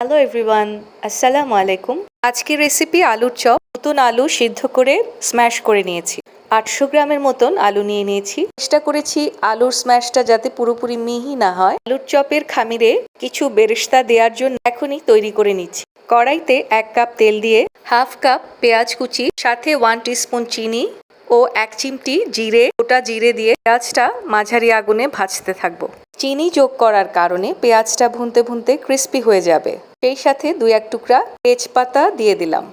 Hello everyone আসসালামু আলাইকুম আজকের রেসিপি আলুর চপ। নতুন আলু সিদ্ধ করে স্ম্যাশ করে নিয়েছি। আটশো গ্রামের মতন আলু নিয়ে নিয়েছি। চেষ্টা করেছি আলুর স্ম্যাশটা যাতে পুরোপুরি মিহি না হয়। আলুর চপের খামিরে কিছু বেরেস্তা দেওয়ার জন্য এখনই তৈরি করে নিচ্ছি। কড়াইতে এক কাপ তেল দিয়ে হাফ কাপ পেঁয়াজ কুচি, সাথে ওয়ান টিস্পুন চিনি ও এক চিমটি জিরে, গোটা জিরে দিয়ে পেঁয়াজটা মাঝারি আগুনে ভাজতে থাকব। চিনি যোগ করার কারণে পেঁয়াজটা ভুনতে ভুনতে ক্রিস্পি হয়ে যাবে। সেই সাথে দুই এক টুকরা তেজপাতা দিয়ে দিলাম।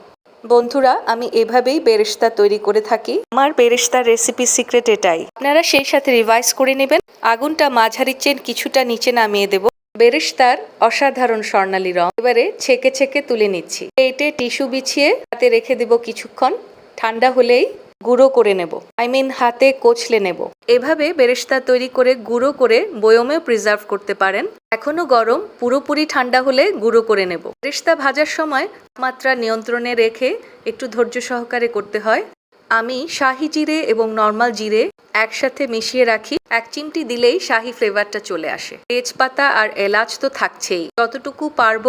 বন্ধুরা, আমি এভাবেই বেরেস্তা তৈরি করে থাকি। আমার বেরেস্তার রেসিপি সিক্রেট এটাই। আপনারা সেই সাথে রিভাইজ করে নেবেন। আগুনটা মাঝারি চেন কিছুটা নিচে নামিয়ে দেব। বেরেস্তার অসাধারণ স্বর্ণালী রং। এবারে ছেকে ছেকে তুলে নিচ্ছি। প্লেটে টিস্যু বিছিয়ে হাতে রেখে দেব কিছুক্ষণ। ঠান্ডা হলেই গুঁড়ো করে নেব। আই মিন হাতে কোচলে নেব। এভাবে বেরেস্তা তৈরি করে গুঁড়ো করে বয়মেও প্রিজার্ভ করতে পারেন। এখনও গরম, পুরোপুরি ঠান্ডা হলে গুঁড়ো করে নেব। বেরেস্তা ভাজার সময় মাত্রা নিয়ন্ত্রণে রেখে একটু ধৈর্য সহকারে করতে হয়। আমি শাহি জিরে এবং নর্মাল জিরে একসাথে মিশিয়ে রাখি। এক চিমটি দিলেই শাহি ফ্লেভারটা চলে আসে। তেজপাতা আর এলাচ তো থাকছেই। যতটুকু পারব,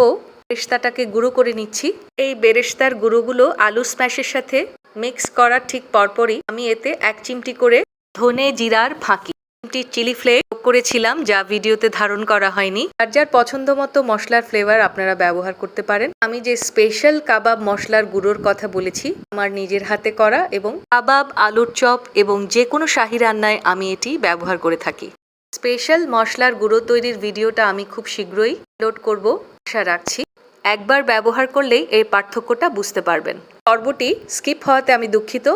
বেরেস্তাটাকে গুঁড়ো করে নিচ্ছি। এই বেরেস্তার গুঁড়োগুলো আলু স্ম্যাশের সাথে মিক্স করার ঠিক পরপরই আমি এতে এক চিমটি করে ধনে জিরার ফাঁকি চিমটি চিলি ফ্লেক যোগ করেছিলাম যা ভিডিওতে ধারণ করা হয়নি। আর যার পছন্দ মতো মশলার ফ্লেভার আপনারা ব্যবহার করতে পারেন। আমি যে স্পেশাল কাবাব মশলার গুঁড়োর কথা বলেছি, আমার নিজের হাতে করা এবং কাবাব, আলুর চপ এবং যে কোনো শাহি রান্নায় আমি এটি ব্যবহার করে থাকি। স্পেশাল মশলার গুঁড়ো তৈরির ভিডিওটা আমি খুব শীঘ্রই লোড করব। আশা রাখছি একবার ব্যবহার করলেই এর পার্থক্যটা বুঝতে পারবেন। পর্বটি স্কিপ হওয়াতে আমি দুঃখিত।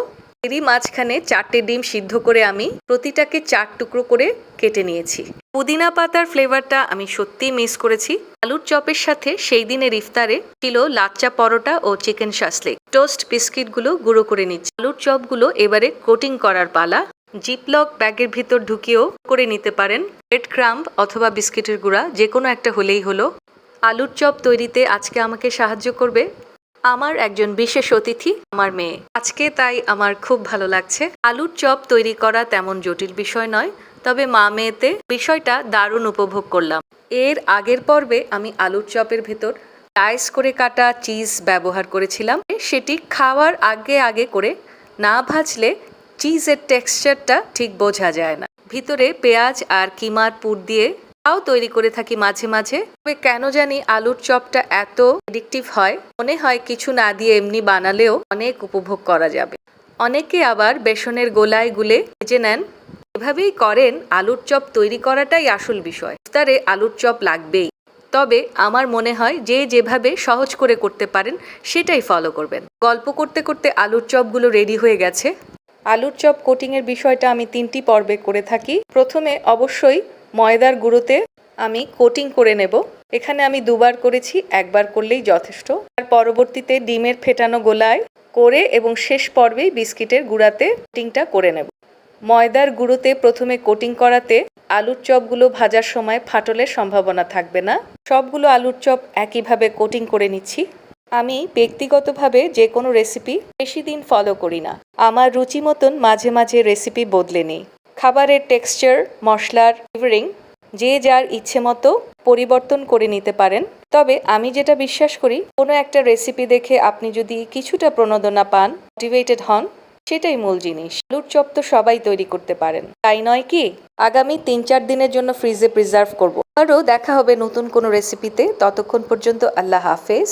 এরই মাঝখানে চারটে ডিম সিদ্ধ করে আমি প্রতিটাকে চার টুকরো করে কেটে নিয়েছি। পুদিনা পাতার ফ্লেভারটা আমি সত্যিই মিস করেছি। আলুর চপের সাথে সেই দিনের ইফতারে ছিল লাচ্চা পরোটা ও চিকেন শাসলিক। টোস্ট বিস্কিটগুলো গুঁড়ো করে নিচ্ছি। আলুর চপগুলো এবারে কোটিং করার পালা। জিপলক ব্যাগের ভিতর ঢুকিয়েও করে নিতে পারেন। ব্রেড ক্রাম্ব অথবা বিস্কিটের গুঁড়া যে কোনো একটা হলেই হলো। আলুর চপ তৈরিতে আজকে আমাকে সাহায্য করবে আমার একজন বিশেষ অতিথি, আমার মেয়ে। আজকে তাই আমার খুব ভালো লাগছে। আলুর চপ তৈরি করা তেমন জটিল বিষয় নয়, তবে মা মেয়েতে বিষয়টা দারুণ উপভোগ করলাম। এর আগের পর্বে আমি আলুর চপের ভেতর ডাইস করে কাটা চিজ ব্যবহার করেছিলাম। সেটি খাওয়ার আগে আগে করে না ভাজলে চিজের টেক্সচারটা ঠিক বোঝা যায় না। ভিতরে পেঁয়াজ আর কিমার পুর দিয়ে তাও তৈরি করে থাকি মাঝে মাঝে। তবে কেন জানি আলুর চপটা এত এডিকটিভ হয়, মনে হয় কিছু না দিয়ে এমনি বানালেও অনেক উপভোগ করা যাবে। অনেকে আবার বেসনের গোলায় গুলে ভেজে নেন। এভাবেই করেন আলুর চপ তৈরি করাটাই আসল বিষয়। ইফতারে আলুর চপ লাগবেই। তবে আমার মনে হয় যে যেভাবে সহজ করে করতে পারেন, সেটাই ফলো করবেন। গল্প করতে করতে আলুর চপগুলো রেডি হয়ে গেছে। আলুর চপ কোটিংয়ের বিষয়টা আমি তিনটি পর্বে করে থাকি। প্রথমে অবশ্যই ময়দার গুঁড়োতে আমি কোটিং করে নেব। এখানে আমি দুবার করেছি, একবার করলেই যথেষ্ট। আর পরবর্তীতে ডিমের ফেটানো গোলায় করে এবং শেষ পর্বেই বিস্কিটের গুঁড়াতে কোটিংটা করে নেব। ময়দার গুঁড়োতে প্রথমে কোটিং করাতে আলুর চপগুলো ভাজার সময় ফাটলের সম্ভাবনা থাকবে না। সবগুলো আলুর চপ একইভাবে কোটিং করে নিচ্ছি। আমি ব্যক্তিগতভাবে যে কোনো রেসিপি বেশি দিন ফলো করি না। আমার রুচি মতন মাঝে মাঝে রেসিপি বদলে নিই। খাবারের টেক্সচার মশলার ফ্লেভারিং যে যার ইচ্ছে মতো পরিবর্তন করে নিতে পারেন। তবে আমি যেটা বিশ্বাস করি, কোনো একটা রেসিপি দেখে আপনি যদি কিছুটা প্রণোদনা পান মোটিভেটেড হন, সেটাই মূল জিনিস। আলুর চপ তো সবাই তৈরি করতে পারেন। তাই নয় কি? আগামী তিন চার দিনের জন্য ফ্রিজে প্রিজার্ভ করব। আরও দেখা হবে নতুন কোনো রেসিপিতে ততক্ষণ পর্যন্ত আল্লাহ হাফেজ।